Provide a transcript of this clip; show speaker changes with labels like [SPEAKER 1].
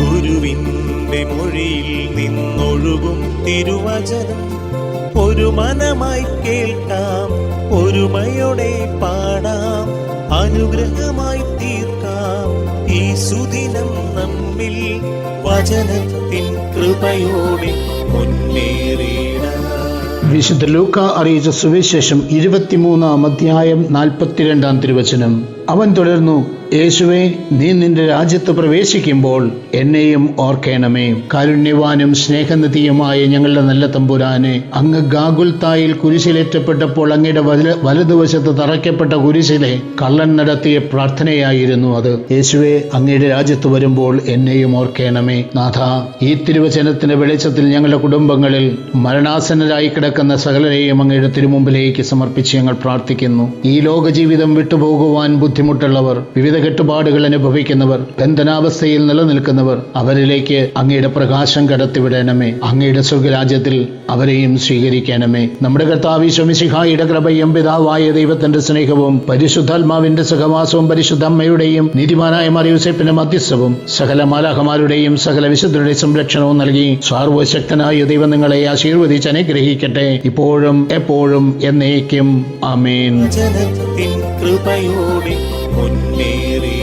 [SPEAKER 1] ഗുരുവിന്റെ മൊഴിയിൽ നിന്നൊഴുകും തിരുവചനം. ഒരു മനമായി കേൾക്കാം ഒരുമയോടെ പാടാം അനുഗ്രഹമായി തീർക്കാം. ഈ സുദിനം നമ്മിൽ വചനത്തിൻ കൃപയോടെ മുന്നേറിയിടാം
[SPEAKER 2] വിശുദ്ധ ലൂക്ക അറിയിച്ച സുവിശേഷം ഇരുപത്തിമൂന്നാം അധ്യായം നാൽപ്പത്തിരണ്ടാം തിരുവചനം. അവൻ തുടർന്നു യേശുവെ നീ നിന്റെ രാജ്യത്ത് പ്രവേശിക്കുമ്പോൾ എന്നെയും ഓർക്കേണമേ. കാരുണ്യവാനും സ്നേഹനിധിയുമായ ഞങ്ങളുടെ നല്ല തമ്പുരാനെ അങ്ങ് ഗാഗുൽത്തായിൽ കുരിശിലേറ്റപ്പെട്ടപ്പോൾ അങ്ങയുടെ വല വലതുവശത്ത് തറയ്ക്കപ്പെട്ട കുരിശിലെ കള്ളൻ നടത്തിയ പ്രാർത്ഥനയായിരുന്നു അത്. യേശുവെ അങ്ങയുടെ രാജ്യത്ത് വരുമ്പോൾ എന്നെയും ഓർക്കേണമേ. നാഥ ഈ തിരുവചനത്തിന്റെ വെളിച്ചത്തിൽ ഞങ്ങളുടെ കുടുംബങ്ങളിൽ മരണാസന്നരായി കിടക്കുന്ന സകലരെയും അങ്ങയുടെ തിരുമുമ്പിലേക്ക് സമർപ്പിച്ച് ഞങ്ങൾ പ്രാർത്ഥിക്കുന്നു. ഈ ലോക ജീവിതം വിട്ടുപോകുവാൻ ബുദ്ധിമുട്ടുള്ളവർ വിവിധ കെട്ടുപാടുകൾ അനുഭവിക്കുന്നവർ ബന്ധനാവസ്ഥയിൽ നിലനിൽക്കുന്നവർ അവരിലേക്ക് അങ്ങയുടെ പ്രകാശം കടത്തിവിടണമേ. അങ്ങയുടെ സ്വർഗരാജ്യത്തിൽ അവരെയും സ്വീകരിക്കണമേ. നമ്മുടെ കർത്താവിശ്വമിശിഹായുടെ കൃപയും പിതാവായ ദൈവത്തിന്റെ സ്നേഹവും പരിശുദ്ധാത്മാവിന്റെ സഹവാസവും പരിശുദ്ധ അമ്മയുടെയും നീതിമാനായ മറിയൂസേപ്പിന്റെ മധ്യസ്ഥവും സകല മാലാഹമാരുടെയും സകല വിശുദ്ധരുടെ സംരക്ഷണവും നൽകി സാർവശക്തനായ ദൈവം നിങ്ങളെ ആശീർവദിച്ച് അനുഗ്രഹിക്കട്ടെ. ഇപ്പോഴും എപ്പോഴും എന്നേക്കും.
[SPEAKER 1] വചനത്തിൻ കൃപയോടെ മുന്നേറി